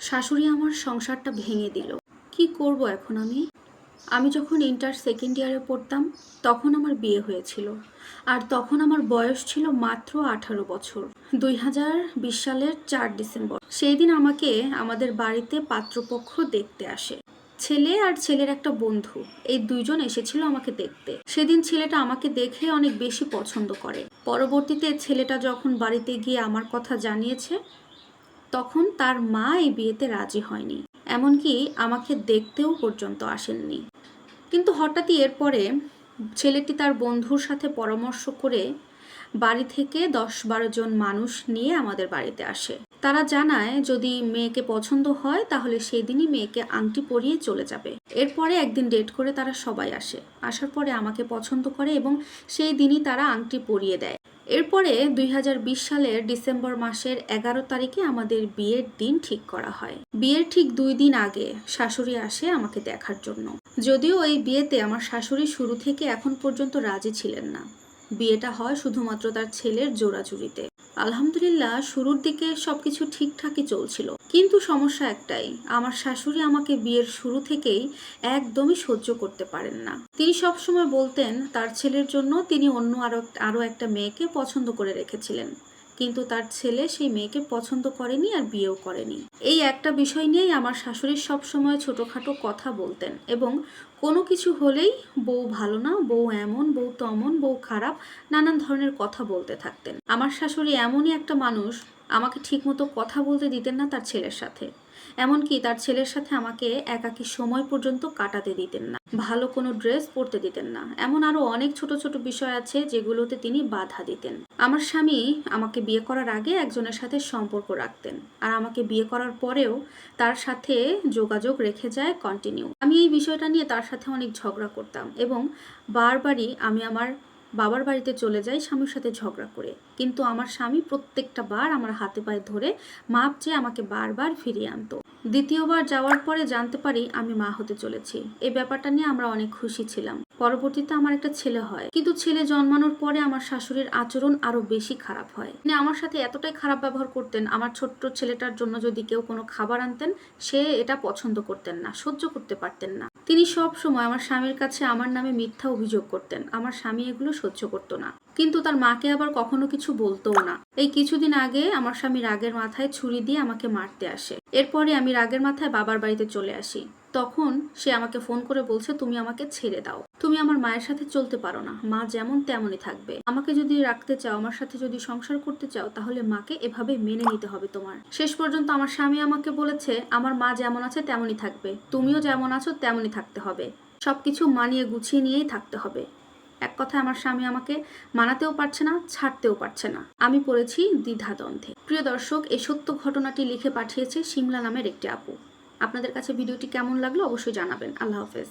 শাশুড়ি আমার সংসারটা ভেঙে দিল। কি করব এখন আমি? আমি যখন ইন্টার সেকেন্ড ইয়ারে পড়তাম, তখন আমার বিয়ে হয়েছিল। আর তখন আমার বয়স ছিল মাত্র আঠারো বছর। দুই হাজার বিশ সালের চার ডিসেম্বর। সেই দিন আমাকে আমাদের বাড়িতে পাত্রপক্ষ দেখতে আসে। ছেলে আর ছেলের একটা বন্ধু। এই দুইজন এসেছিল আমাকে দেখতে। সেদিন ছেলেটা আমাকে দেখে অনেক বেশি পছন্দ করে। পরবর্তীতে ছেলেটা যখন বাড়িতে গিয়ে আমার কথা জানিয়েছে তখন তার মা এই বিয়েতে রাজি হয়নি, এমনকি আমাকে দেখতেও পর্যন্ত আসেননি। কিন্তু হঠাৎই এরপরে ছেলেটি তার বন্ধুর সাথে পরামর্শ করে বাড়ি থেকে দশ বারো জন মানুষ নিয়ে আমাদের বাড়িতে আসে। তারা জানায়, যদি মেয়েকে পছন্দ হয়, তাহলে সেই দিনই মেয়েকে আংটি পরিয়ে চলে যাবে। এরপরে একদিন ডেট করে তারা সবাই আসে। আসার পরে আমাকে পছন্দ করে এবং সেই দিনই তারা আংটি পরিয়ে দেয়। এরপরে দুই হাজার বিশ সালের ডিসেম্বর মাসের এগারো তারিখে আমাদের বিয়ের দিন ঠিক করা হয়। বিয়ের ঠিক দুই দিন আগে শাশুড়ি আসে আমাকে দেখার জন্য। যদিও এই বিয়েতে আমার শাশুড়ি শুরু থেকে এখন পর্যন্ত রাজি ছিলেন না। বিয়েটা হয় শুধুমাত্র তার ছেলের জোড়াজুড়িতে। আলহামদুলিল্লাহ, শুরুর দিকে সবকিছু ঠিকঠাকই চলছিল। কিন্তু সমস্যা একটাই, আমার শাশুড়ি আমাকে বিয়ের শুরু থেকেই একদমই সহ্য করতে পারেন না। তিনি সবসময় বলতেন, তার ছেলের জন্য তিনি অন্য আরও আরও একটা মেয়েকে পছন্দ করে রেখেছিলেন। কিন্তু তার ছেলে সেই মেয়েকে পছন্দ করেনি আর বিয়েও করেনি। এই একটা বিষয় নিয়েই আমার শাশুড়ি সবসময় ছোটোখাটো কথা বলতেন এবং কোনো কিছু হলেই বউ ভালো না, বউ এমন, বউ তমন, বউ খারাপ, নানান ধরনের কথা বলতে থাকতেন। আমার শাশুড়ি এমনই একটা মানুষ, আমাকে ঠিকমতো কথা বলতে দিতেন না তার ছেলের সাথে। এমনকি তার ছেলের সাথে আমাকে একাকী সময় পর্যন্ত কাটাতে দিতেন না, ভালো কোনো ড্রেস পরতে দিতেন না। এমন আরও অনেক ছোট ছোট বিষয় আছে যেগুলোতে তিনি বাধা দিতেন। আমার স্বামী আমাকে বিয়ে করার আগে একজনের সাথে সম্পর্ক রাখতেন আর আমাকে বিয়ে করার পরেও তার সাথে যোগাযোগ রেখে যায় কন্টিনিউ আমি এই বিষয়টা নিয়ে তার সাথে অনেক ঝগড়া করতাম এবং বারবারই আমি আমার বাবার বাড়িতে চলে যাই স্বামীর সাথে ঝগড়া করে। কিন্তু আমার স্বামী প্রত্যেকটা বার আমার হাতে পায়ে ধরে মাপ চেয়ে আমাকে বারবার ফিরিয়ে আনতো। দ্বিতীয়বার যাওয়ার পরে জানতে পারি আমি মা হতে চলেছি। এই ব্যাপারটা নিয়ে আমরা অনেক খুশি ছিলাম। পরবর্তীতে আমার একটা ছেলে হয়। কিন্তু ছেলে জন্মানোর পরে আমার শাশুড়ির আচরণ আরও বেশি খারাপ হয়। তিনি আমার সাথে এতটাই খারাপ ব্যবহার করতেন, আমার ছোট্ট ছেলেটার জন্য যদি কেউ কোনো খাবার আনতেন, সে এটা পছন্দ করতেন না, সহ্য করতে পারতেন না। তিনি সব সময় আমার স্বামীর কাছে আমার নামে মিথ্যা অভিযোগ করতেন, আমার স্বামী এগুলো সহ্য করতো না। কিন্তু তার মাকে আবার কখনো কিছু বলতোও না। এই কিছুদিন আগে আমার স্বামী রাগের মাথায় ছুরি দিয়ে আমাকে মারতে আসে। এরপরে আমি রাগের মাথায় বাবার বাড়িতে চলে আসি। তখন সে আমাকে ফোন করে বলছে, তুমি আমাকে ছেড়ে দাও। তুমি আমার মায়ের সাথে চলতে পারো না। মা যেমন তেমনই থাকবে। আমাকে যদি রাখতে চাও, আমার সাথে যদি সংসার করতে চাও, তাহলে মাকে এভাবে মেনে নিতে হবে তোমার। শেষ পর্যন্ত আমার স্বামী আমাকে বলেছে, আমার মা যেমন আছে তেমনই থাকবে। তুমিও যেমন আছো তেমনই থাকতে হবে। সবকিছু মানিয়ে গুছিয়ে নিয়েই থাকতে হবে এক কথায় আমার স্বামী আমাকে মানাতেও পারছে না, ছাড়তেও পারছে না। আমি পড়েছি দ্বিধাদ্বন্দ্বে। প্রিয় দর্শক, এই সত্য ঘটনাটি লিখে পাঠিয়েছে সিমলা নামের একটি আপু। আপনাদের কাছে ভিডিওটি কেমন লাগল অবশ্যই জানাবেন। আল্লাহ হাফেজ।